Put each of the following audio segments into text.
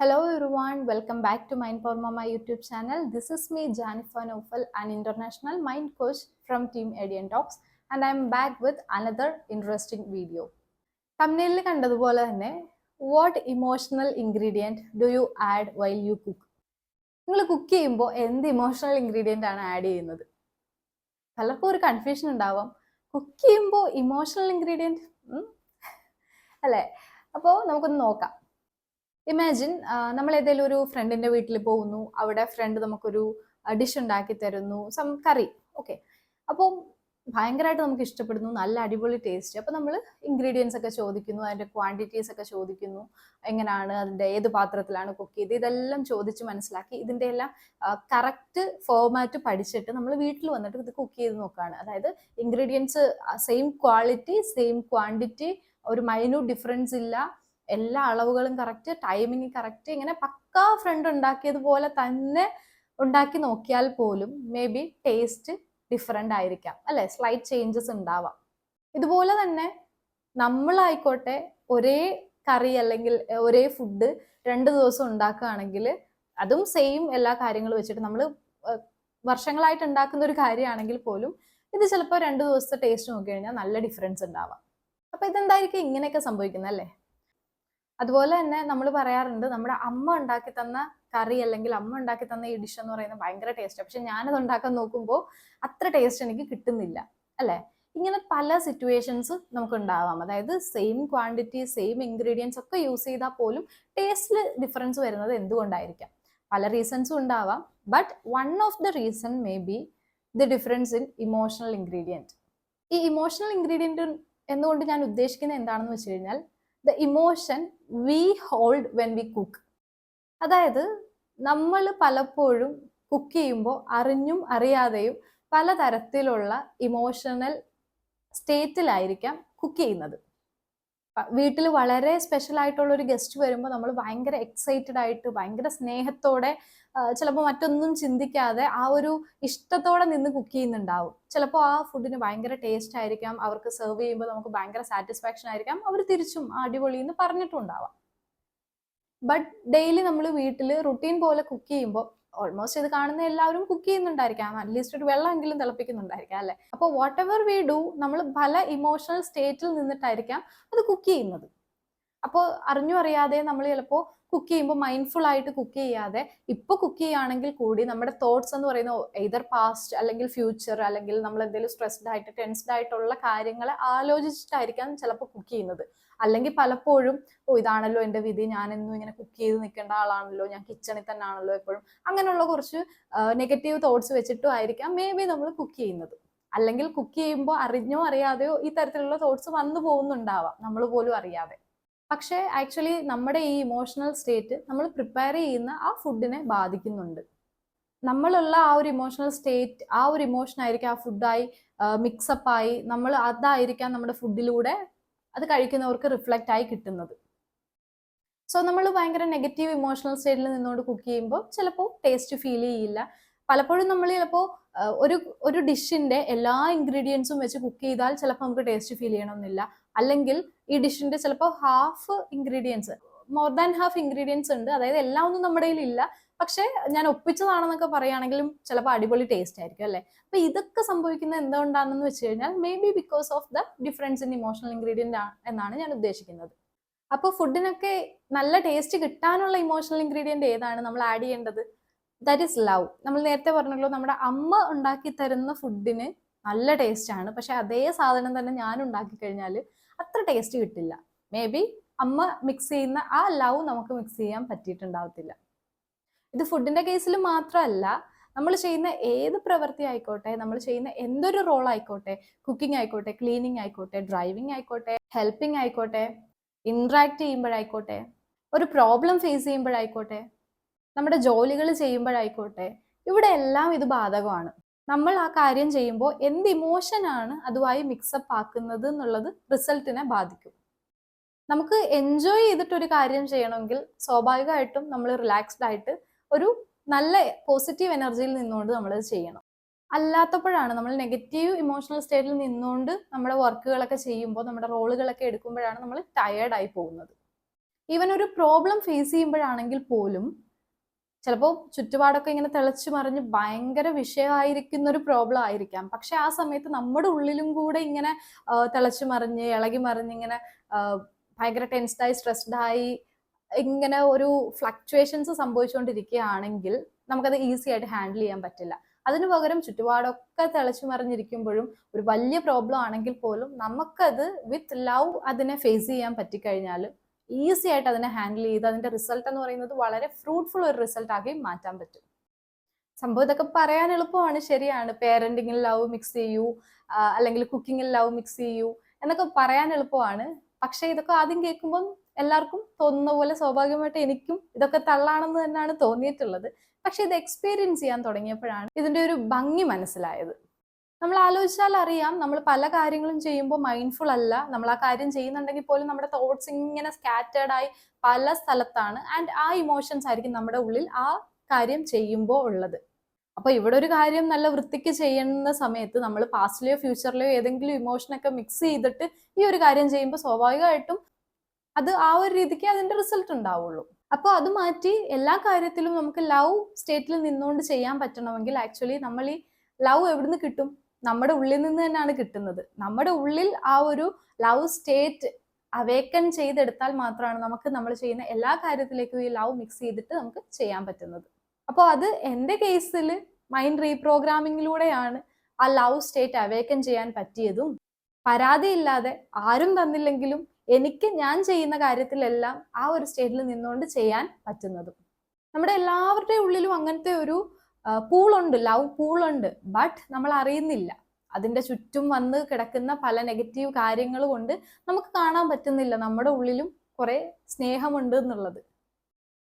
Hello everyone, welcome back to Mind for Mama YouTube channel. This is me Janifa Nofal, an international mind coach from Team Adian Talks and I'm back with another interesting video. തമ്മിലിൽ കണ്ടതുപോലെ തന്നെ what emotional ingredient do you add while you cook നിങ്ങൾ cook ചെയ്യുമ്പോൾ എന്ത് emotional ingredient ആണ് add ചെയ്യുന്നത് പലർക്കും ഒരു കൺഫ്യൂഷൻ ഉണ്ടാവാം കുക്ക് ചെയ്യുമ്പോൾ ഇമോഷണൽ ഇൻഗ്രീഡിയന്റ് അല്ലേ അപ്പോൾ നമുക്കൊന്ന് നോക്കാം ഇമാജിൻ നമ്മൾ ഏതെങ്കിലും ഒരു ഫ്രണ്ടിന്റെ വീട്ടിൽ പോകുന്നു. അവിടെ ഫ്രണ്ട് നമുക്കൊരു ഡിഷ് ഉണ്ടാക്കി തരുന്നു. സം കറി ഓക്കെ അപ്പോൾ ഭയങ്കരമായിട്ട് നമുക്ക് ഇഷ്ടപ്പെടുന്നു. നല്ല അടിപൊളി ടേസ്റ്റ് അപ്പോൾ നമ്മൾ ഇൻഗ്രീഡിയൻസ് ഒക്കെ ചോദിക്കുന്നു. അതിന്റെ ക്വാണ്ടിറ്റീസ് ഒക്കെ ചോദിക്കുന്നു. എങ്ങനെയാണ് അതിന്റെ ഏത് പാത്രത്തിലാണ് കുക്ക് ചെയ്ത് ഇതെല്ലാം ചോദിച്ച് മനസ്സിലാക്കി ഇതിന്റെ എല്ലാം കറക്റ്റ് ഫോർമാറ്റ് പഠിച്ചിട്ട് നമ്മൾ വീട്ടിൽ വന്നിട്ട് ഇത് കുക്ക് ചെയ്ത് നോക്കുകയാണ് അതായത് ingredients same quality same quantity ഒരു മൈന്യൂട്ട് ഡിഫറൻസ് ഇല്ല. എല്ലാ അളവുകളും കറക്റ്റ് ടൈമിങ് കറക്റ്റ് ഇങ്ങനെ പക്കാ ഫ്രണ്ട് ഉണ്ടാക്കിയതുപോലെ തന്നെ ഉണ്ടാക്കി നോക്കിയാൽ പോലും മേ ബി ടേസ്റ്റ് ഡിഫറെന്റ് ആയിരിക്കാം അല്ലെ? സ്ലൈറ്റ് ചേഞ്ചസ് ഉണ്ടാവാം. ഇതുപോലെ തന്നെ നമ്മളായിക്കോട്ടെ ഒരേ കറി അല്ലെങ്കിൽ ഒരേ ഫുഡ് രണ്ട് ദിവസം ഉണ്ടാക്കുകയാണെങ്കിൽ അതും സെയിം എല്ലാ കാര്യങ്ങളും വെച്ചിട്ട് നമ്മൾ വർഷങ്ങളായിട്ട് ഉണ്ടാക്കുന്ന ഒരു കാര്യമാണെങ്കിൽ പോലും ഇത് ചിലപ്പോൾ രണ്ട് ദിവസത്തെ ടേസ്റ്റ് നോക്കി കഴിഞ്ഞാൽ നല്ല ഡിഫറൻസ് ഉണ്ടാവാം. അപ്പൊ ഇതെന്തായിരിക്കും ഇങ്ങനെയൊക്കെ സംഭവിക്കുന്നത് അല്ലേ? അതുപോലെ തന്നെ നമ്മൾ പറയാറുണ്ട് നമ്മുടെ അമ്മ ഉണ്ടാക്കി തന്ന കറി അല്ലെങ്കിൽ അമ്മ ഉണ്ടാക്കി തന്ന ഈ ഡിഷ് എന്ന് പറയുന്നത് ഭയങ്കര ടേസ്റ്റ് പക്ഷെ ഞാനത് ഉണ്ടാക്കാൻ നോക്കുമ്പോൾ അത്ര ടേസ്റ്റ് എനിക്ക് കിട്ടുന്നില്ല അല്ലേ? ഇങ്ങനെ പല സിറ്റുവേഷൻസ് നമുക്ക് ഉണ്ടാവാം അതായത് സെയിം ക്വാണ്ടിറ്റി സെയിം ഇൻഗ്രീഡിയൻസ് ഒക്കെ യൂസ് ചെയ്താൽ പോലും ടേസ്റ്റിൽ ഡിഫറൻസ് വരുന്നത് എന്തുകൊണ്ടായിരിക്കാം? പല റീസൺസും ഉണ്ടാവാം. But one of the reason may be the difference in emotional ingredient ഈ ഇമോഷണൽ ഇൻഗ്രീഡിയന്റ് എന്നുകൊണ്ട് ഞാൻ ഉദ്ദേശിക്കുന്നത് എന്താണെന്ന് വെച്ച് കഴിഞ്ഞാൽ the emotion we hold when we cook അതായത് നമ്മൾ പലപ്പോഴും കുക്ക് ചെയ്യുമ്പോൾ അറിഞ്ഞും അറിയാതെയും പലതരത്തിലുള്ള ഇമോഷണൽ സ്റ്റേറ്റിലായിരിക്കാം കുക്ക് ചെയ്യുന്നത്. വീട്ടിൽ വളരെ സ്പെഷ്യൽ ആയിട്ടുള്ള ഒരു ഗസ്റ്റ് വരുമ്പോൾ നമ്മൾ ഭയങ്കര എക്സൈറ്റഡ് ആയിട്ട് ഭയങ്കര സ്നേഹത്തോടെ ചിലപ്പോൾ മറ്റൊന്നും ചിന്തിക്കാതെ ആ ഒരു ഇഷ്ടത്തോടെ നിന്ന് കുക്ക് ചെയ്യുന്നുണ്ടാവും. ചിലപ്പോൾ ആ ഫുഡിന് ഭയങ്കര ടേസ്റ്റ് ആയിരിക്കാം അവർക്ക് സെർവ് ചെയ്യുമ്പോൾ നമുക്ക് ഭയങ്കര സാറ്റിസ്ഫാക്ഷൻ ആയിരിക്കാം അവർ തിരിച്ചും അടിപൊളി എന്ന് പറഞ്ഞിട്ടുണ്ടാവാം. ബട്ട് ഡെയിലി നമ്മൾ വീട്ടിൽ റുട്ടീൻ പോലെ കുക്ക് ചെയ്യുമ്പോൾ ഓൾമോസ്റ്റ് ഇത് കാണുന്ന എല്ലാവരും കുക്ക് ചെയ്യുന്നുണ്ടായിരിക്കാം. അറ്റ്ലീസ്റ്റ് ഒരു വെള്ളമെങ്കിലും തിളപ്പിക്കുന്നുണ്ടായിരിക്കാം അല്ലെ? അപ്പോൾ വാട്ട് എവർ വി ഡു നമ്മൾ പല ഇമോഷണൽ സ്റ്റേറ്റിൽ നിന്നിട്ടായിരിക്കാം അത് കുക്ക് ചെയ്യുന്നത്. അപ്പോൾ അറിഞ്ഞു അറിയാതെ നമ്മൾ ചിലപ്പോൾ കുക്ക് ചെയ്യുമ്പോൾ മൈൻഡ്ഫുൾ ആയിട്ട് കുക്ക് ചെയ്യാതെ ഇപ്പൊ കുക്ക് ചെയ്യുകയാണെങ്കിൽ കൂടി നമ്മുടെ തോട്ട്സ് എന്ന് പറയുന്ന എയ്തർ പാസ്റ്റ് അല്ലെങ്കിൽ ഫ്യൂച്ചർ അല്ലെങ്കിൽ നമ്മൾ എന്തെങ്കിലും സ്ട്രെസ്ഡ് ആയിട്ട് ടെൻസ്ഡ് ആയിട്ടുള്ള കാര്യങ്ങളെ ആലോചിച്ചിട്ടായിരിക്കാം ചിലപ്പോൾ കുക്ക് ചെയ്യുന്നത്. അല്ലെങ്കിൽ പലപ്പോഴും ഓ ഇതാണല്ലോ എന്റെ വിധി ഞാനെന്നും ഇങ്ങനെ കുക്ക് ചെയ്ത് നിൽക്കേണ്ട ആളാണല്ലോ ഞാൻ കിച്ചണിൽ തന്നെ ആണല്ലോ എപ്പോഴും. അങ്ങനെയുള്ള കുറച്ച് നെഗറ്റീവ് തോട്ട്സ് വെച്ചിട്ടും ആയിരിക്കാം മേ ബി നമ്മൾ കുക്ക് ചെയ്യുന്നത്. അല്ലെങ്കിൽ കുക്ക് ചെയ്യുമ്പോൾ അറിഞ്ഞോ അറിയാതെയോ ഈ തരത്തിലുള്ള തോട്ട്സ് വന്നു പോകുന്നുണ്ടാവാം നമ്മൾ പോലും അറിയാതെ. പക്ഷേ ആക്ച്വലി നമ്മുടെ ഈ ഇമോഷണൽ സ്റ്റേറ്റ് നമ്മൾ പ്രിപ്പയർ ചെയ്യുന്ന ആ ഫുഡിനെ ബാധിക്കുന്നുണ്ട്. നമ്മളുള്ള ആ ഒരു ഇമോഷണൽ സ്റ്റേറ്റ് ആ ഒരു ഇമോഷൻ ആയിരിക്കും ആ ഫുഡായി മിക്സപ്പായി നമ്മൾ അതായിരിക്കാം നമ്മുടെ ഫുഡിലൂടെ അത് കഴിക്കുന്നവർക്ക് റിഫ്ലക്റ്റ് ആയി കിട്ടുന്നത്. സോ നമ്മൾ ഭയങ്കര നെഗറ്റീവ് ഇമോഷണൽ സ്റ്റേറ്റിൽ നിന്നുകൊണ്ട് കുക്ക് ചെയ്യുമ്പോൾ ചിലപ്പോൾ ടേസ്റ്റ് ഫീൽ ചെയ്യില്ല. പലപ്പോഴും നമ്മൾ ചിലപ്പോൾ ഒരു ഒരു ഡിഷിന്റെ എല്ലാ ഇൻഗ്രീഡിയൻസും വെച്ച് കുക്ക് ചെയ്താൽ ചിലപ്പോൾ നമുക്ക് ടേസ്റ്റ് ഫീൽ ചെയ്യണമെന്നില്ല അല്ലെങ്കിൽ ഈ ഡിഷിന്റെ ചിലപ്പോൾ half ingredients more than half ingredients ഉണ്ട്. അതായത് എല്ലാം ഒന്നും നമ്മുടെ ഇല്ല. പക്ഷെ ഞാൻ ഒപ്പിച്ചതാണെന്നൊക്കെ പറയുകയാണെങ്കിലും ചിലപ്പോൾ അടിപൊളി ടേസ്റ്റ് ആയിരിക്കും അല്ലേ? അപ്പൊ ഇതൊക്കെ സംഭവിക്കുന്നത് എന്തുകൊണ്ടാണെന്ന് വെച്ച് കഴിഞ്ഞാൽ may be because of the difference in emotional ingredient എന്നാണ് ഞാൻ ഉദ്ദേശിക്കുന്നത്. അപ്പോൾ ഫുഡിനൊക്കെ നല്ല ടേസ്റ്റ് കിട്ടാനുള്ള ഇമോഷണൽ ഇൻഗ്രീഡിയന്റ് ഏതാണ് നമ്മൾ ആഡ് ചെയ്യേണ്ടത്? ദാറ്റ് ഇസ് ലവ് നമ്മൾ നേരത്തെ പറഞ്ഞല്ലോ നമ്മുടെ അമ്മ ഉണ്ടാക്കി തരുന്ന ഫുഡിന് നല്ല ടേസ്റ്റ് ആണ്. പക്ഷെ അതേ സാധനം തന്നെ ഞാൻ ഉണ്ടാക്കി കഴിഞ്ഞാൽ അത്ര ടേസ്റ്റ് കിട്ടില്ല. മേ ബി അമ്മ മിക്സ് ചെയ്യുന്ന ആ ലവ് നമുക്ക് മിക്സ് ചെയ്യാൻ പറ്റിയിട്ടുണ്ടാവത്തില്ല. ഇത് ഫുഡിന്റെ കേസിൽ മാത്രമല്ല നമ്മൾ ചെയ്യുന്ന ഏത് പ്രവൃത്തി ആയിക്കോട്ടെ നമ്മൾ ചെയ്യുന്ന എന്തൊരു റോൾ ആയിക്കോട്ടെ കുക്കിംഗ് ആയിക്കോട്ടെ ക്ലീനിങ് ആയിക്കോട്ടെ ഡ്രൈവിംഗ് ആയിക്കോട്ടെ ഹെൽപ്പിംഗ് ആയിക്കോട്ടെ ഇന്ററാക്ട് ചെയ്യുമ്പോഴായിക്കോട്ടെ ഒരു പ്രോബ്ലം ഫേസ് ചെയ്യുമ്പോഴായിക്കോട്ടെ നമ്മുടെ ജോലികൾ ചെയ്യുമ്പോഴായിക്കോട്ടെ ഇവിടെ എല്ലാം ഇത് ബാധകമാണ്. നമ്മൾ ആ കാര്യം ചെയ്യുമ്പോൾ എന്ത് ഇമോഷനാണ് അതുമായി മിക്സപ്പ് ആക്കുന്നത് എന്നുള്ളത് റിസൾട്ടിനെ ബാധിക്കും. നമുക്ക് എൻജോയ് ചെയ്തിട്ട് ഒരു കാര്യം ചെയ്യണമെങ്കിൽ സ്വാഭാവികമായിട്ടും നമ്മൾ റിലാക്സ്ഡ് ആയിട്ട് ഒരു നല്ല പോസിറ്റീവ് എനർജിയിൽ നിന്നുകൊണ്ട് നമ്മൾ ചെയ്യണം. അല്ലാത്തപ്പോഴാണ് നമ്മൾ നെഗറ്റീവ് ഇമോഷണൽ സ്റ്റേറ്റിൽ നിന്നുകൊണ്ട് നമ്മുടെ വർക്കുകളൊക്കെ ചെയ്യുമ്പോൾ നമ്മുടെ റോളുകളൊക്കെ എടുക്കുമ്പോഴാണ് നമ്മൾ ടയേർഡായി പോകുന്നത്. ഈവൻ ഒരു പ്രോബ്ലം ഫേസ് ചെയ്യുമ്പോഴാണെങ്കിൽ പോലും ചിലപ്പോൾ ചുറ്റുപാടൊക്കെ ഇങ്ങനെ തിളച്ചു മറിഞ്ഞ് ഭയങ്കര വിഷയമായിരിക്കുന്ന ഒരു പ്രോബ്ലം ആയിരിക്കാം. പക്ഷെ ആ സമയത്ത് നമ്മുടെ ഉള്ളിലും കൂടെ ഇങ്ങനെ തിളച്ചു മറിഞ്ഞ് ഇളകി മറിഞ്ഞ് ഇങ്ങനെ ഭയങ്കര ടെൻസ്ഡായി സ്ട്രെസ്ഡ് ആയി ഇങ്ങനെ ഒരു ഫ്ലക്ച്വേഷൻസ് സംഭവിച്ചുകൊണ്ടിരിക്കുകയാണെങ്കിൽ നമുക്കത് ഈസി ആയിട്ട് ഹാൻഡിൽ ചെയ്യാൻ പറ്റില്ല. അതിനു പകരം ചുറ്റുപാടൊക്കെ തിളച്ചു മറിഞ്ഞിരിക്കുമ്പോഴും ഒരു വലിയ പ്രോബ്ലം ആണെങ്കിൽ പോലും നമുക്കത് വിത്ത് ലവ് അതിനെ ഫേസ് ചെയ്യാൻ പറ്റിക്കഴിഞ്ഞാൽ ഈസി ആയിട്ട് അതിനെ ഹാൻഡിൽ ചെയ്ത് അതിന്റെ റിസൾട്ട് എന്ന് പറയുന്നത് വളരെ ഫ്രൂട്ട്ഫുൾ ഒരു റിസൾട്ട് മാറ്റാൻ പറ്റും. സംഭവം ഇതൊക്കെ പറയാൻ എളുപ്പമാണ്. ശരിയാണ്. പേരന്റിങ്ങിൽ ലവ് മിക്സ് ചെയ്യൂ. അല്ലെങ്കിൽ കുക്കിങ്ങിൽ ലവ് മിക്സ് ചെയ്യൂ. എന്നൊക്കെ പറയാൻ എളുപ്പമാണ്. പക്ഷേ ഇതൊക്കെ ആദ്യം കേൾക്കുമ്പോൾ എല്ലാവർക്കും തോന്നുന്ന പോലെ സ്വാഭാവികമായിട്ട് എനിക്കും ഇതൊക്കെ തള്ളാണെന്ന് തന്നെയാണ് തോന്നിയിട്ടുള്ളത്. പക്ഷെ ഇത് എക്സ്പീരിയൻസ് ചെയ്യാൻ തുടങ്ങിയപ്പോഴാണ് ഇതിന്റെ ഒരു ഭംഗി മനസ്സിലായത്. നമ്മൾ ആലോചിച്ചാൽ അറിയാം നമ്മൾ പല കാര്യങ്ങളും ചെയ്യുമ്പോൾ മൈൻഡ്ഫുൾ അല്ല. നമ്മൾ ആ കാര്യം ചെയ്യുന്നുണ്ടെങ്കിൽ പോലും നമ്മുടെ തോട്ട്സ് ഇങ്ങനെ സ്കാറ്റേഡ് ആയി പല സ്ഥലത്താണ്. ആൻഡ് ആ ഇമോഷൻസ് ആയിരിക്കും നമ്മുടെ ഉള്ളിൽ ആ കാര്യം ചെയ്യുമ്പോൾ ഉള്ളത്. അപ്പോൾ ഇവിടെ ഒരു കാര്യം നല്ല വൃത്തിക്ക് ചെയ്യുന്ന സമയത്ത് നമ്മൾ പാസ്റ്റിലെയോ ഫ്യൂച്ചറിലെയോ ഏതെങ്കിലും ഇമോഷനൊക്കെ മിക്സ് ചെയ്തിട്ട് ഈ ഒരു കാര്യം ചെയ്യുമ്പോൾ സ്വാഭാവികമായിട്ടും അത് ആ ഒരു രീതിക്ക് അതിന്റെ റിസൾട്ട് ഉണ്ടാവുള്ളൂ. അപ്പോൾ അത് മാറ്റി എല്ലാ കാര്യത്തിലും നമുക്ക് ലവ് സ്റ്റേറ്റിൽ നിന്നുകൊണ്ട് ചെയ്യാൻ പറ്റണമെങ്കിൽ ആക്ച്വലി നമ്മൾ ഈ ലവ് എവിടുന്ന് കിട്ടും? നമ്മുടെ ഉള്ളിൽ നിന്ന് തന്നെയാണ് കിട്ടുന്നത്. നമ്മുടെ ഉള്ളിൽ ആ ഒരു ലവ് സ്റ്റേറ്റ് അവേക്കൻ ചെയ്തെടുത്താൽ മാത്രമാണ് നമുക്ക് നമ്മൾ ചെയ്യുന്ന എല്ലാ കാര്യത്തിലേക്കും ഈ ലവ് മിക്സ് ചെയ്തിട്ട് നമുക്ക് ചെയ്യാൻ പറ്റുന്നത്. അപ്പോൾ അത് എന്റെ കേസിൽ മൈൻഡ് റീപ്രോഗ്രാമിങ്ങിലൂടെയാണ് ആ ലവ് സ്റ്റേറ്റ് അവേക്കൻ ചെയ്യാൻ പറ്റിയതും. പരാതിയില്ലാതെ ആരും തന്നില്ലെങ്കിലും എനിക്ക് ഞാൻ ചെയ്യുന്ന കാര്യത്തിലെല്ലാം ആ ഒരു സ്റ്റേറ്റിൽ നിന്നുകൊണ്ട് ചെയ്യാൻ പറ്റുന്നതും. നമ്മുടെ എല്ലാവരുടെയും ഉള്ളിലും അങ്ങനത്തെ ഒരു പൂളുണ്ട് ലവ് പൂളുണ്ട്. ബട്ട് നമ്മൾ അറിയുന്നില്ല. അതിന്റെ ചുറ്റും വന്ന് കിടക്കുന്ന പല നെഗറ്റീവ് കാര്യങ്ങൾ കൊണ്ട് നമുക്ക് കാണാൻ പറ്റുന്നില്ല. നമ്മുടെ ഉള്ളിലും കുറേ സ്നേഹമുണ്ട് എന്നുള്ളത്.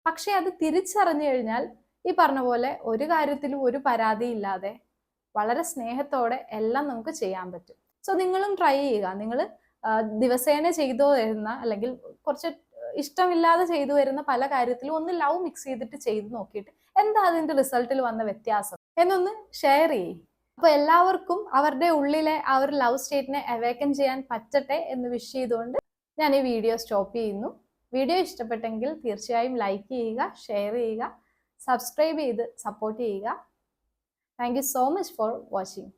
പക്ഷെ അത് തിരിച്ചറിഞ്ഞു കഴിഞ്ഞാൽ ഈ പറഞ്ഞ പോലെ ഒരു കാര്യത്തിലും ഒരു പരാതിയില്ലാതെ വളരെ സ്നേഹത്തോടെ എല്ലാം നമുക്ക് ചെയ്യാൻ പറ്റും. സോ നിങ്ങളും ട്രൈ ചെയ്യുക. നിങ്ങൾ ദിവസേന ചെയ്തു വരുന്ന അല്ലെങ്കിൽ കുറച്ച് ഇഷ്ടമില്ലാതെ ചെയ്തു വരുന്ന പല കാര്യത്തിലും ഒന്ന് ലവ് മിക്സ് ചെയ്തിട്ട് ചെയ്ത് നോക്കിയിട്ട് എന്താ അതിന്റെ റിസൾട്ടിൽ വന്ന വ്യത്യാസം? എന്നൊന്ന് ഷെയർ ചെയ്യും. അപ്പോൾ എല്ലാവർക്കും അവരുടെ ഉള്ളിലെ ആ ഒരു ലവ് സ്റ്റേറ്റിനെ അവേക്കൻ ചെയ്യാൻ പറ്റട്ടെ എന്ന് വിഷ് ചെയ്തുകൊണ്ട് ഞാൻ ഈ വീഡിയോ സ്റ്റോപ്പ് ചെയ്യുന്നു. വീഡിയോ ഇഷ്ടപ്പെട്ടെങ്കിൽ തീർച്ചയായും ലൈക്ക് ചെയ്യുക ഷെയർ ചെയ്യുക സബ്സ്ക്രൈബ് ചെയ്ത് സപ്പോർട്ട് ചെയ്യുക. Thank you so much for watching